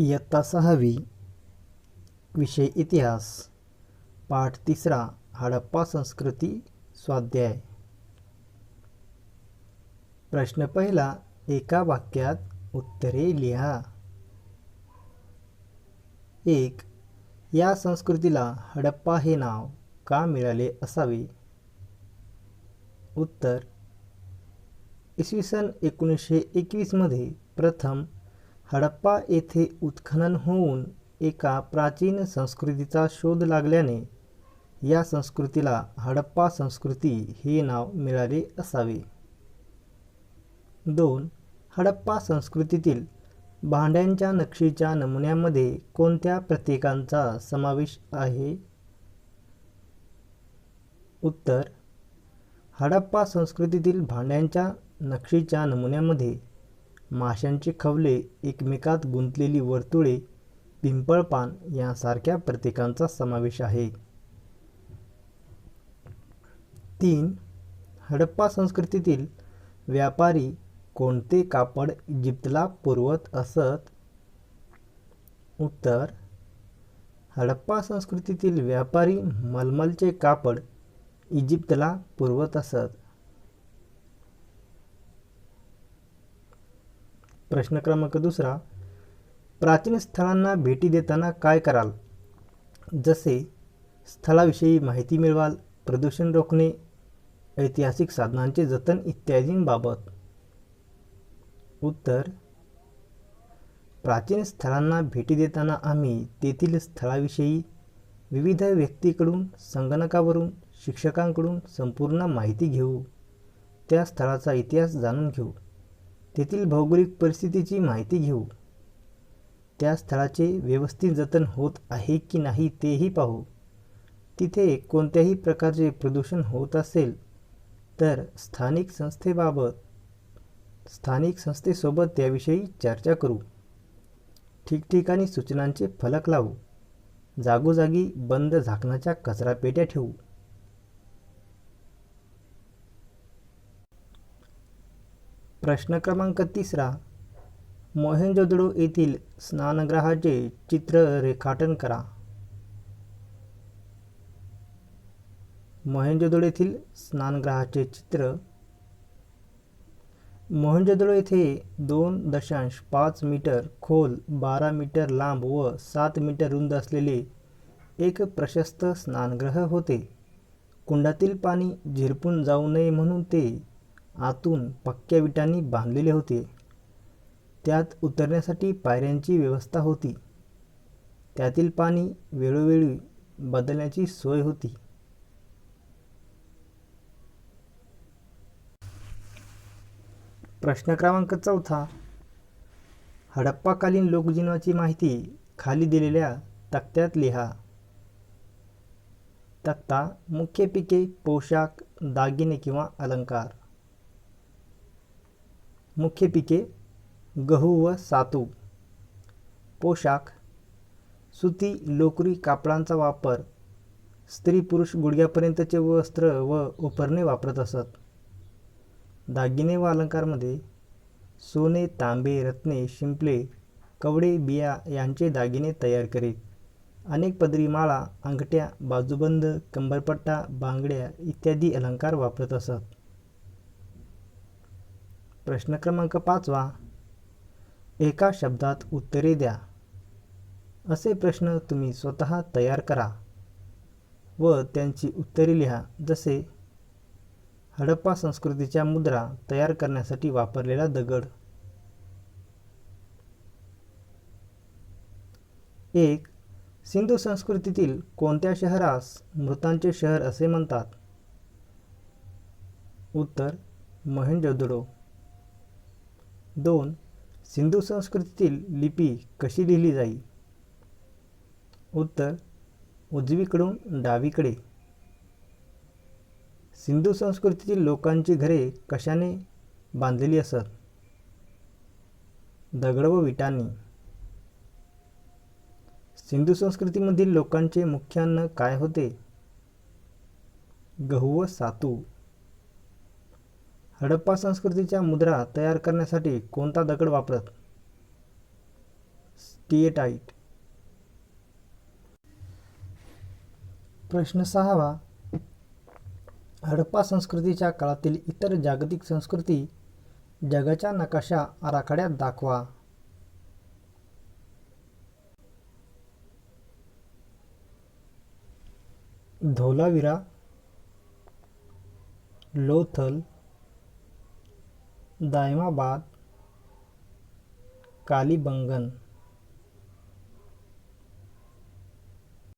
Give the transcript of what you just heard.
इयत्ता सहावी विषय इतिहास पाठ तिसरा हडप्पा संस्कृती स्वाध्याय. प्रश्न पहिला एका वाक्यात उत्तरे लिहा. एक या संस्कृतीला हडप्पा हे नाव का मिळाले असावे? उत्तर इसवी सन एकोणीसशे एकवीसमध्ये प्रथम हडप्पा येथे उत्खनन होऊन एका प्राचीन संस्कृतीचा शोध लागल्याने या संस्कृतीला हडप्पा संस्कृती हे नाव मिळाले असावे. दोन हडप्पा संस्कृतीतील भांड्यांच्या नक्षीच्या नमुन्यामध्ये कोणत्या प्रतीकांचा समावेश आहे? उत्तर हडप्पा संस्कृतीतील भांड्यांच्या नक्षीच्या नमुन्यामध्ये माशांचे खवले एकमेकात गुंतलेली वर्तुळे पिंपळपान यांसारख्या प्रतीकांचा समावेश आहे. तीन हडप्पा संस्कृतीतील व्यापारी कोणते कापड इजिप्तला पुरवत असत? उत्तर हडप्पा संस्कृतीतील व्यापारी मलमलचे कापड इजिप्तला पुरवत असत. प्रश्न क्रमांक दुसरा प्राचीन स्थळांना भेटी देताना काय कराल? जसे स्थळाविषयी माहिती मिळवाल प्रदूषण रोखणे ऐतिहासिक साधनांचे जतन इत्यादींबाबत. उत्तर प्राचीन स्थळांना भेटी देताना आम्ही तेथील स्थळाविषयी विविध व्यक्तीकडून संगणकावरून शिक्षकांकडून संपूर्ण माहिती घेऊ. त्या स्थळाचा इतिहास जाणून घेऊ. तेथील भौगोलिक परिस्थितीची माहिती घेऊ. त्या स्थळाचे व्यवस्थित जतन होत आहे की नाही तेही पाहू. तिथे कोणत्याही प्रकारचे प्रदूषण होत असेल तर स्थानिक संस्थेबाबत स्थानिक संस्थेसोबत त्याविषयी चर्चा करू. ठिकठिकाणी सूचनांचे फलक लावू. जागोजागी बंद झाकणाच्या कचरापेट्या ठेवू. प्रश्न क्रमांक तिसरा. मोहेंजोदडो येथील स्नानगृहाचे चित्र रेखाटन करा. मोहेंजोदडो येथील स्नानगृहाचे चित्र. मोहेंजोदडो येथे दोन दशांश पाच मीटर खोल बारा मीटर लांब व सात मीटर रुंद असलेले एक प्रशस्त स्नानगृह होते. कुंडातील पाणी झिरपून जाऊ नये म्हणून ते आतून पक्क्या विटांनी बांधलेले होते. त्यात उतरण्यासाठी पायऱ्यांची व्यवस्था होती. त्यातील पाणी वेळोवेळी बदलण्याची सोय होती. प्रश्न क्रमांक चौथा. हडप्पाकालीन लोकजीवनाची माहिती खाली दिलेल्या तक्त्यात लिहा. तक्ता मुख्य पिके पोशाख दागिने किंवा अलंकार. मुख्य पिके गहू व सातू. पोशाख सुती लोकरी कापडांचा वापर स्त्री पुरुष गुडघ्यापर्यंतचे वस्त्र व उपरणे वापरत असत. दागिने व अलंकारमध्ये सोने तांबे रत्ने शिंपले कवडे बिया यांचे दागिने तयार करीत. अनेक पदरी माळा अंगठ्या बाजूबंद कंबरपट्टा बांगड्या इत्यादी अलंकार वापरत असत. प्रश्न क्रमांक पाचवा. एका शब्दात उत्तरे द्या. असे प्रश्न तुम्ही स्वतः तयार करा व त्यांची उत्तरे लिहा. जसे हडप्पा संस्कृतीच्या मुद्रा तयार करण्यासाठी वापरलेला दगड. एक सिंधू संस्कृतीतील कोणत्या शहरास मृतांचे शहर असे म्हणतात? उत्तर महेंजोदडो. दोन सिंधू संस्कृतीतील लिपी कशी लिहिली जाई? उत्तर उजवीकडून डावीकडे. सिंधू संस्कृतीतील लोकांची घरे कशाने बांधलेली असत? दगड व विटांनी. सिंधू संस्कृतीमधील लोकांचे मुख्य अन्न काय होते? गहू व सातू. हडप्पा संस्कृतीच्या मुद्रा तयार करण्यासाठी कोणता दगड वापरत? स्टिएटाईट प्रश्न सहावा. हडप्पा संस्कृतीच्या काळातील इतर जागतिक संस्कृती जगाच्या नकाशा आराखड्यात दाखवा. धोलावीरा लोथल दायमाबाद कालीबंगन